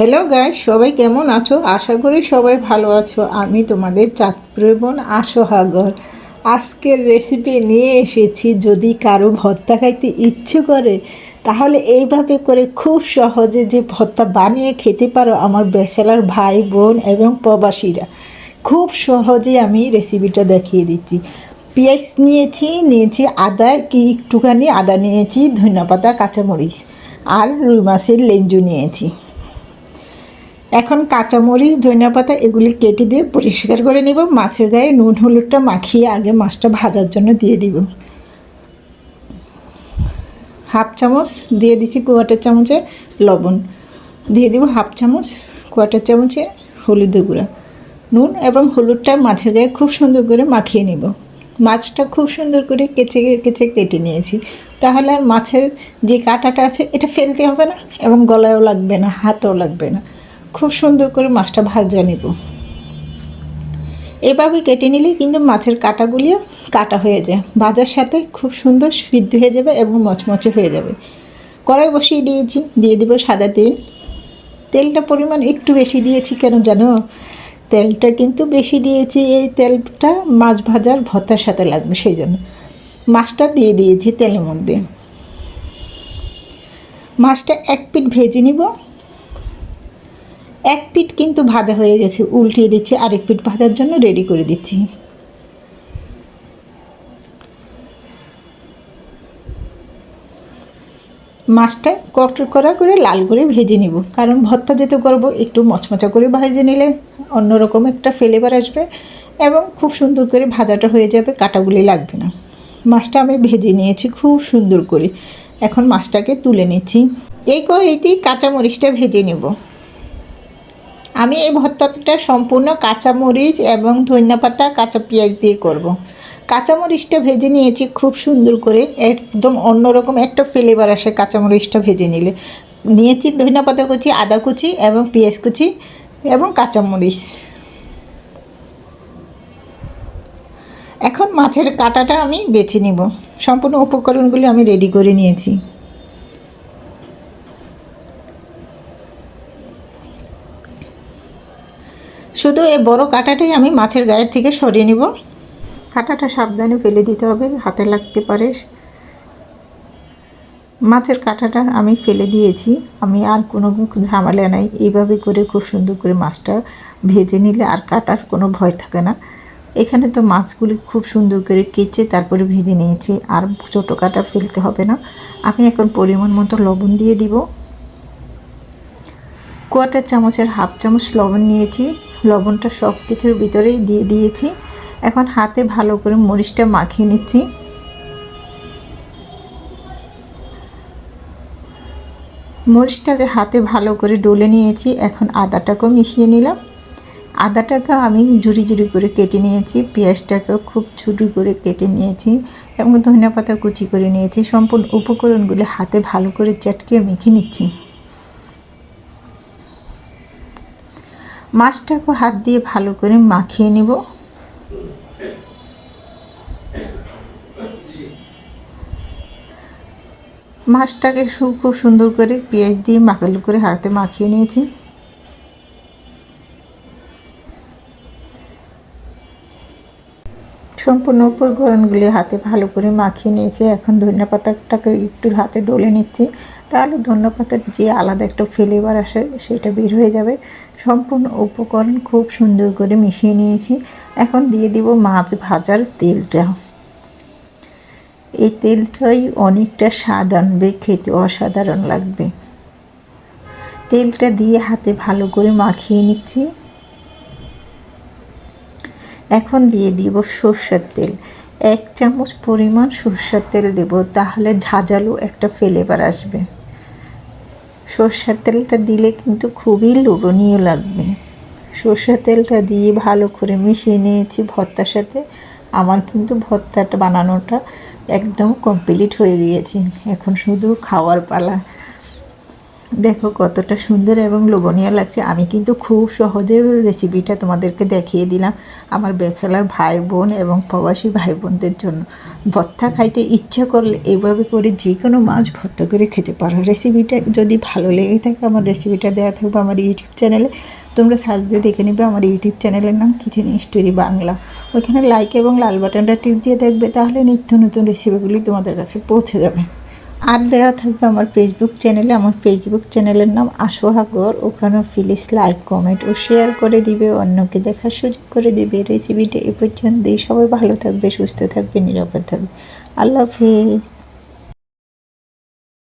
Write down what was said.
Hello guy সবাই কেমন আছো? আশা করি সবাই ভালো আছো। আমি তোমাদের চাঁদপুরের বোন আশোহাগর। আজকের রেসিপি নিয়ে এসেছি। যদি কারও ভর্তা খাইতে ইচ্ছে করে, তাহলে এইভাবে করে খুব সহজে যে ভর্তা বানিয়ে খেতে পারো আমার ব্যাচেলার ভাই বোন এবং প্রবাসীরা। খুব সহজে আমি রেসিপিটা দেখিয়ে দিচ্ছি। পেঁয়াজ নিয়েছি নিয়েছি আদা, কি একটুখানি আদা নিয়েছি ধনেপাতা কাঁচামরিচ, আর রুই মাছের লেঞ্জু নিয়েছি। এখন কাঁচামরিচ ধনিয়া পাতা এগুলি কেটে দিয়ে পরিষ্কার করে নেব। মাছের গায়ে নুন, হলুদটা মাখিয়ে আগে মাছটা ভাজার জন্য দিয়ে দিব। হাফ চামচ, দিয়ে দিচ্ছি কোয়াটার চামচে লবণ। দিয়ে দিব হাফ চামচ কোয়াটার চামচে হলুদ গুঁড়া। নুন এবং হলুদটা মাছের গায়ে খুব সুন্দর করে মাখিয়ে নেব। মাছটা খুব সুন্দর করে কেচে কেচে কেটে নিয়েছি। তাহলে আর মাছের যে কাঁটাটা আছে, এটা ফেলতে হবে না এবং গলায়ও লাগবে না, হাতেও লাগবে না। খুব সুন্দর করে মাছটা ভাজা নেব। এভাবে কেটে নিলে কিন্তু মাছের কাটাগুলিও কাটা হয়ে যায়। ভাজার সাথে খুব সুন্দর সিদ্ধ হয়ে যাবে এবং মচমচে হয়ে যাবে। কড়াই বসিয়ে দিয়েছি, দিয়ে দিব সাদা তেল। তেলটা পরিমাণ একটু বেশি দিয়েছি কেন জানো? তেলটা কিন্তু বেশি দিয়েছি, এই তেলটা মাছ ভাজার ভর্তার সাথে লাগবে সেই জন্য। মাছটা দিয়ে দিয়েছি তেলের মধ্যে। মাছটা এক পিঠ ভেজে নিব। এক পিঠ কিন্তু ভাজা হয়ে গেছে, উল্টিয়ে দিচ্ছি, আরেক পিঠ ভাজার জন্য রেডি করে দিচ্ছি। মাছটা কট করা করে লাল করে ভেজে নিব, কারণ ভর্তা যেতে করব, একটু মচমচা করে ভেজে নিলে অন্যরকম একটা ফ্লেভার আসবে এবং খুব সুন্দর করে ভাজাটা হয়ে যাবে, কাটাগুলি লাগবে না। মাছটা আমি ভেজে নিয়েছি খুব সুন্দর করে। এখন মাছটাকে তুলে নিচ্ছি। এই করেইতেই কাঁচামরিচটা ভেজে নেব। আমি এই ভর্তাটা সম্পূর্ণ কাঁচামরিচ এবং ধনিয়া কাঁচা পেঁয়াজ দিয়ে করব। কাঁচামরিচটা ভেজে নিয়েছি খুব সুন্দর করে। একদম অন্যরকম একটা ফ্লেভার আসে কাঁচামরিচটা ভেজে নিলে। নিয়েছি ধনিয়া পাতা কুচি, আদা কুচি এবং পেঁয়াজ কুচি এবং কাঁচামরিচ। এখন মাছের কাটাটা আমি বেছে নিব। সম্পূর্ণ উপকরণগুলি আমি রেডি করে নিয়েছি। শুধু এই বড় কাঁটাটাই আমি মাছের গায়ের থেকে সরিয়ে নিব। কাঁটাটা সাবধানে ফেলে দিতে হবে, হাতে লাগতে পারে। মাছের কাঁটাটা আমি ফেলে দিয়েছি। আমি আর কোনো ঝামেলা নাই। এইভাবে করে খুব সুন্দর করে মাছটা ভেজে নিলে আর কাটার কোনো ভয় থাকে না। এখানে তো মাছগুলি খুব সুন্দর করে কেচে তারপরে ভেজে নিয়েছি। আর ছোটো কাটা ফেলতে হবে না। আমি এখন পরিমাণ মতো লবণ দিয়ে দিব। কোয়াটার চামচের হাফ চামচ লবণ নিয়েছি। লবণটা সব কিছুর ভিতরেই দিয়ে দিয়েছি। এখন হাতে ভালো করে মরিচটা মাখিয়ে নিচ্ছি। মরিচটাকে হাতে ভালো করে ডলে নিয়েছি। এখন আদাটাকেও মিশিয়ে নিলাম। আদাটাকে আমি ঝুড়ি ঝুড়ি করে কেটে নিয়েছি। পেঁয়াজটাকেও খুব ঝুড়ি করে কেটে নিয়েছি এবং ধনিয়া পাতা কুচি করে নিয়েছি। সম্পূর্ণ উপকরণগুলি হাতে ভালো করে চটকে মেখে নিচ্ছি। মাছটাকে হাত দিয়ে ভালো করে মাখিয়ে নেব। মাছটাকে খুব সুন্দর করে পেঁয়াজ দিয়ে মাখালো করে হাতে মাখিয়ে নিয়েছি। সম্পূর্ণ উপকরণগুলি হাতে ভালো করে মাখিয়ে নিয়েছি। এখন ধনিয়া পাতাটাকে একটু হাতে ডলে নিচ্ছি। তাহলে ধনিয়া পাতার যে আলাদা একটা ফ্লেভার আসে, সেটা বের হয়ে যাবে। সম্পূর্ণ উপকরণ খুব সুন্দর করে মিশিয়ে নিয়েছি। এখন দিয়ে দিব মাছ ভাজার তেলটা। এই তেলটাই অনেকটা স্বাদ আনবে, খেতে অসাধারণ লাগবে। তেলটা দিয়ে হাতে ভালো করে মাখিয়ে নিচ্ছি। এখন দিয়ে দিব সর্ষের তেল। এক চামচ পরিমাণ সর্ষের তেল দেব, তাহলে ঝাঁঝালো একটা ফ্লেভার আসবে। সর্ষের তেলটা দিলে কিন্তু খুবই লোভনীয় লাগবে। সর্ষের তেলটা দিয়ে ভালো করে মিশিয়ে নিয়েছি ভর্তার সাথে। আমার কিন্তু ভর্তাটা বানানোটা একদম কমপ্লিট হয়ে গিয়েছে। এখন শুধু খাওয়ার পালা। দেখো কতটা সুন্দর এবং লোভনীয় লাগছে। আমি কিন্তু খুব সহজে রেসিপিটা তোমাদেরকে দেখিয়ে দিলাম আমার বেচালার ভাই বোন এবং প্রবাসী ভাই বোনদের জন্য। ভর্তা খাইতে ইচ্ছা করলে এইভাবে করে যে কোনো মাছ ভর্তা করে খেতে পারো। রেসিপিটা যদি ভালো লেগে থাকে আমার রেসিপিটা দেওয়া থাকবে আমার ইউটিউব চ্যানেলে তোমরা সার্চ দিয়ে দেখে নিবে আমার ইউটিউব চ্যানেলের নাম কিচেন স্টোরি বাংলা। ওইখানে লাইক এবং লাল বাটনটা টিপ দিয়ে দেখবে তাহলে নিত্য নতুন রেসিপিগুলি তোমাদের কাছে পৌঁছে যাবে। আর দেওয়া থাকবে আমার ফেসবুক চ্যানেলে আমার ফেসবুক চ্যানেলের নাম আশোহাগর ওখানেও প্লিজ লাইক কমেন্ট ও শেয়ার করে দিবে। অন্যকে দেখার সুযোগ করে দিবে। রেসিপিটা এ পর্যন্ত সবাই ভালো থাকবে, সুস্থ থাকবে, নিরাপদ থাকবে। আল্লাহ হাফিজ।